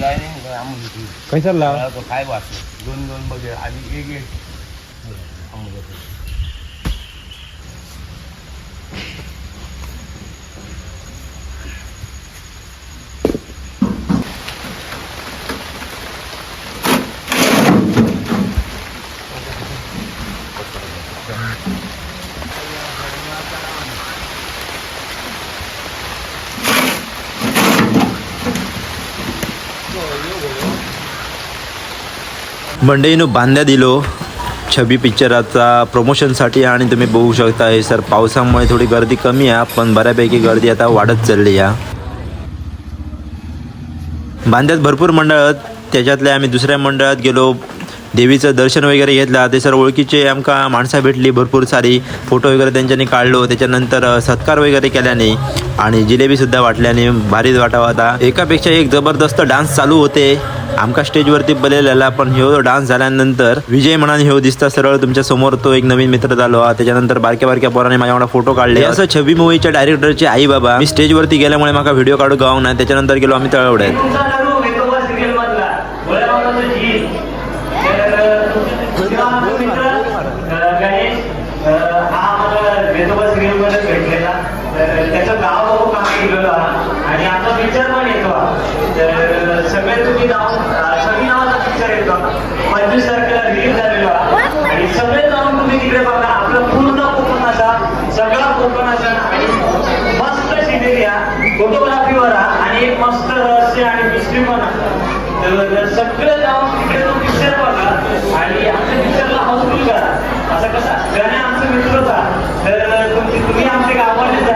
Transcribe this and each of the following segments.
काय नाही काय आम्हाला ती काय चालला काय वाचलं दोन दोन बघे आधी एक एक आम्हाला ते. मंडईनं बांध्या दिलो. छबी पिक्चराचा प्रमोशनसाठी आणि तुम्ही बघू शकता हे सर पावसामुळे थोडी गर्दी कमी आहे पण बऱ्यापैकी गर्दी आता वाढत चालली आहे. बांध्यात भरपूर मंडळ त्याच्यातल्या आम्ही दुसऱ्या मंडळात गेलो देवीचं दर्शन वगैरे घेतलं. ते सर ओळखीचे आमका माणसं भेटली भरपूर सारी. फोटो वगैरे त्यांच्यानी काढलो. त्याच्यानंतर सत्कार वगैरे केल्याने आणि जिलेबीसुद्धा वाटल्याने भारीच वाटावा होता एकापेक्षा एक जबरदस्त डान्स चालू होते. आमका स्टेजवरती बलेलेला पण ह्यो डान्स झाल्यानंतर विजय म्हणाने ह्यो दिसता सरळ. तुमच्यासमोर तो एक नवीन मित्र झालो त्याच्यानंतर बारक्या बारक्या पोराने माझ्याकडे फोटो काढले. असं छबी मूवीच्या डायरेक्टरचे आई बाबा. मी स्टेजवरती गेल्यामुळे मला व्हिडिओ काढू गाव नाही. त्याच्यानंतर गेलो आम्ही तळवड्यात तुमचा नरू वेतोबा सिरियल मधला गोळ्या मामाचं झील तर तुमचे आमचे मित्र अं, गणेश अं, हा आम्हाला वेतोबा सिरियलमध्ये भेटलेला तर त्याचं गाव आहोत. आणि आमचा पिक्चर पण येतो. तर सगळे तुम्ही जाऊन सगळी नावाचा पिक्चर येतो. पंचवीस तारखेला रिलीज झालेलो आहे आणि सगळे जाऊन तुम्ही तिकडे बघा. आपलं पूर्ण कोकणाचा सगळा कोकणाचा आणि मस्त सिनेरी फोटोग्राफीवर आणि एक मस्त रहस्य आणि मिस्ट्री पण. तर सगळं जाऊन तिकडे तो पिक्चर बघा. आणि आमच्या पिक्चरला हाऊसफुल करा. असं कसं? गाणे आमचे मित्र होता. तर तुम्ही आमचे गावाने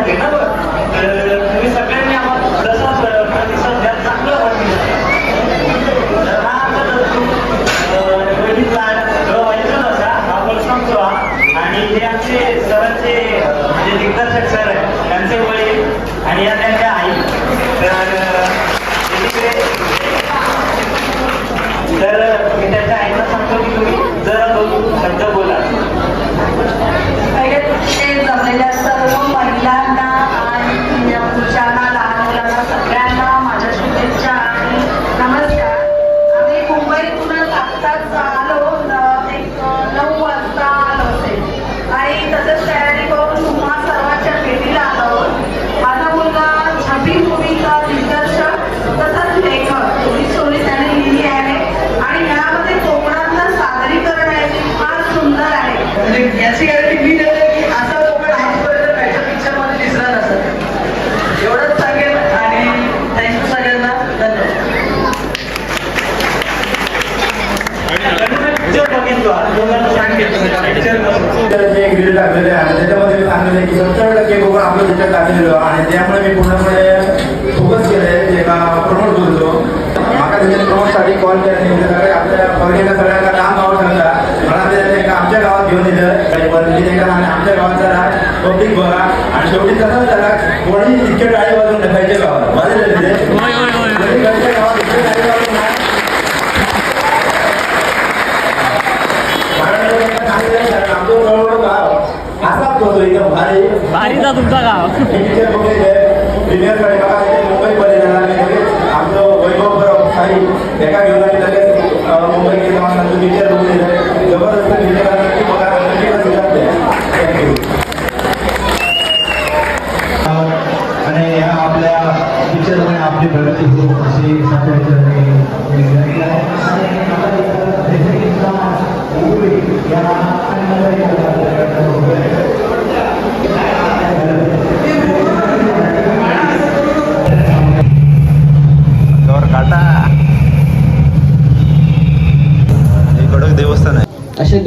टाकलेले आहे त्याच्यामध्ये मी आहे की सत्तर टक्के आपलं त्याच्यात टाकलेलो आणि त्यामुळे मी पूर्णपणे फोकस केलंय ते प्रमोट करतो माका त्याच्या प्रमोटसाठी कॉल केला आपल्या बघितल्या सगळ्यांना काम गाव सांगता मला आमच्या गावात घेऊन दिलं आणि आमच्या गावात जरा पब्लिक बघा आणि शेवटी कसं त्याला कोणी इतके गाडी वाजवून टाकायच्या गावात. वाजले ते जरी घरच्या गावात इतके गाडी वाजवून नाही भारीचा तुमचा गाव मुंबईमध्ये आमचं वैभव साई एका घेऊन मुंबई गेलो जबरदस्त थँक्यू आणि ह्या आपल्या पिक्चरमध्ये आपली प्रगती हो अशी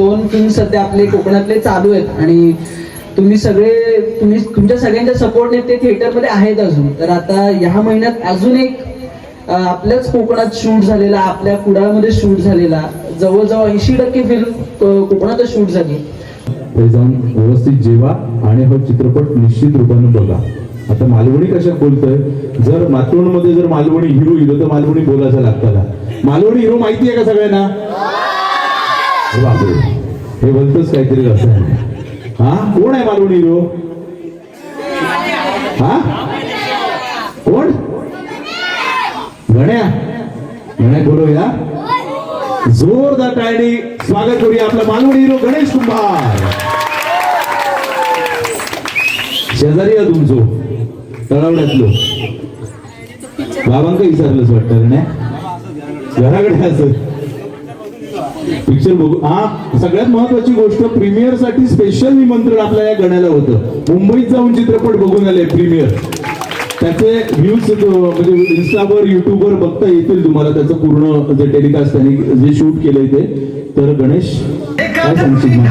दोन फिल्म सध्या आपले कोकणातले चालू आहेत आणि तुम्ही सगळे तुम्ही तुमच्या सगळ्यांच्या सपोर्टने ते थिएटरमध्ये आहेत अजून. तर आता ह्या महिन्यात अजून एक आपल्याच कोकणात शूट झालेला आपल्या कुडाळमध्ये शूट झालेला जवळजवळ ऐंशी टक्के फिल्म कोकणातच शूट झाली. ते जाऊन व्यवस्थित जेवा आणि हा चित्रपट निश्चित रूपाने बघा. आता मालवणी कशात बोलतोय? जर मध्ये जर मालवणी हिरो हिरो तर मालवणी बोलायचं लागतं मालवणी हिरो माहिती आहे का सगळ्यांना? बापरे. हे बोलतोच काहीतरी असं. हा? कोण आहे मालवणी हिरो हा? कोण? गण्या गण्या बोलूया हो जोरदार टाळी स्वागत करूया आपला मालवणी हिरो गणेश कुंभार. शेजारी आहे तुमचो. तळावड्यातलो. बाबांका विचारलंच वाटतं ना घराकडे असत पिक्चर बघू. हा सगळ्यात महत्वाची गोष्ट प्रीमियरसाठी स्पेशल निमंत्रण आपल्या या गण्याला होतं. मुंबईत जाऊन चित्रपट बघून आले प्रीमियर. त्याचे व्ह्यूज म्हणजे इन्स्टावर युट्यूबवर बघता येतील तुम्हाला. त्याचं पूर्ण जे टेलिकास्ट त्यांनी जे शूट केलंय ते. तर गणेश काय सांगशील?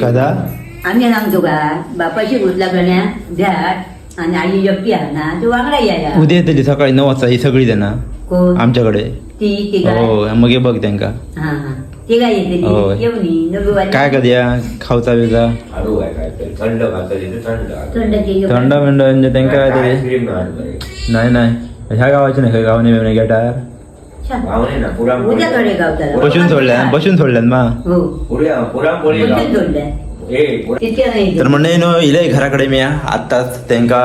कदा? आम्ही सांगतो का बापाशी घुसला गण्या झाड आणि आई एकटी आहे ना तू वांगडा यायला उद्या येतली सकाळी नऊ वाजता ही सगळी जण कोण? आमच्याकडे. ती ती काय? हो मग हे बघ त्यांका. हा हा. ती काय येते होय. ती येऊन ये. नवी वाली. काय कधी खावचा बिवचा काय तरी. थंड घातली तर थंड बिंड म्हणजे त्यांका काय तरी आईस्क्रीम घाल नाही नाही. ह्या गावाचे नाही गावने बिवणे गेटार छान. गावने ना पुराणपोळी उद्या कडे गावताला. बसून सोडल्या बसून सोडल्यान मा. हो. पुऱ्या बसून गाव. नाही तर म्हणणे नो इले घराकडे मी आत्ताच त्यांका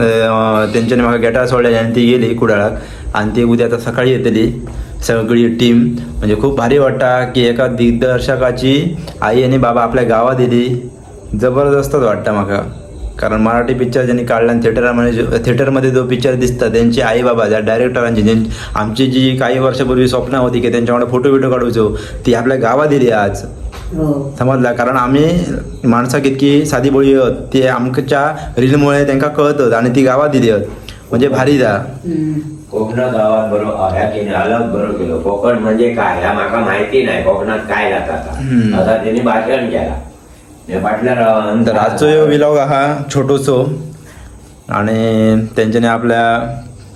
अं, त्यांच्यानी म्हाका गेटार सोडल्या आणि ती गेली कुडाळाक आणि ती उद्या आता सकाळी येतली. सगळी टीम म्हणजे खूप भारी वाटता की एका दिग्दर्शकाची आई आणि बाबा आपल्या गावात येली. जबरदस्तच वाटतं म्हाका कारण मराठी पिक्चर ज्यांनी काढला थिएटरमध्ये थिएटरमध्ये जो पिक्चर दिसतात त्यांची आई बाबा ज्या डायरेक्टरांची आमची जी काही वर्षापूर्वी स्वप्न होती की त्यांच्याकडे फोटो बिटो काढूचो ती आपल्या गावात दिली आज. समजला कारण आम्ही माणसाक इतकी साधी बोळी आहोत ते आमच्या रीलमुळे त्यांना कळतात आणि ती गावात दिली म्हणजे भारी जा. कोकणात गावात बरो ह्या केने अलग बरो केलो कोकण म्हणजे काय? ह्या माका माहिती नाही. कोकणात काय जाता. आता? त्यांनी भाषण केला. हे तर आजचो विलॉग हा छोटोसो. आणि त्यांच्याने आपल्या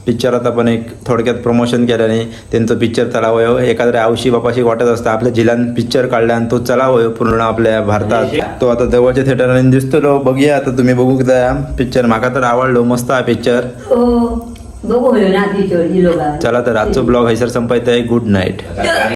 पिक्चरात आपण एक थोडक्यात प्रमोशन केल्याने त्यांचं पिक्चर चलावं एखाद्या आवशी बापाशी वाटत असतं आपल्या जिल्ह्यात पिक्चर काढला आणि तो चलावं पूर्ण आपल्या भारतात. तो आता जवळच्या थिएटरांनी दिसतो बघूया आता तुम्ही बघू त्या पिक्चर माका तर आवडलो मस्त हा पिक्चर हो बघू होय ना ती चोरी लोक. चला तर आजचो ब्लॉग हैसर संपायचा आहे. गुड नाईट आता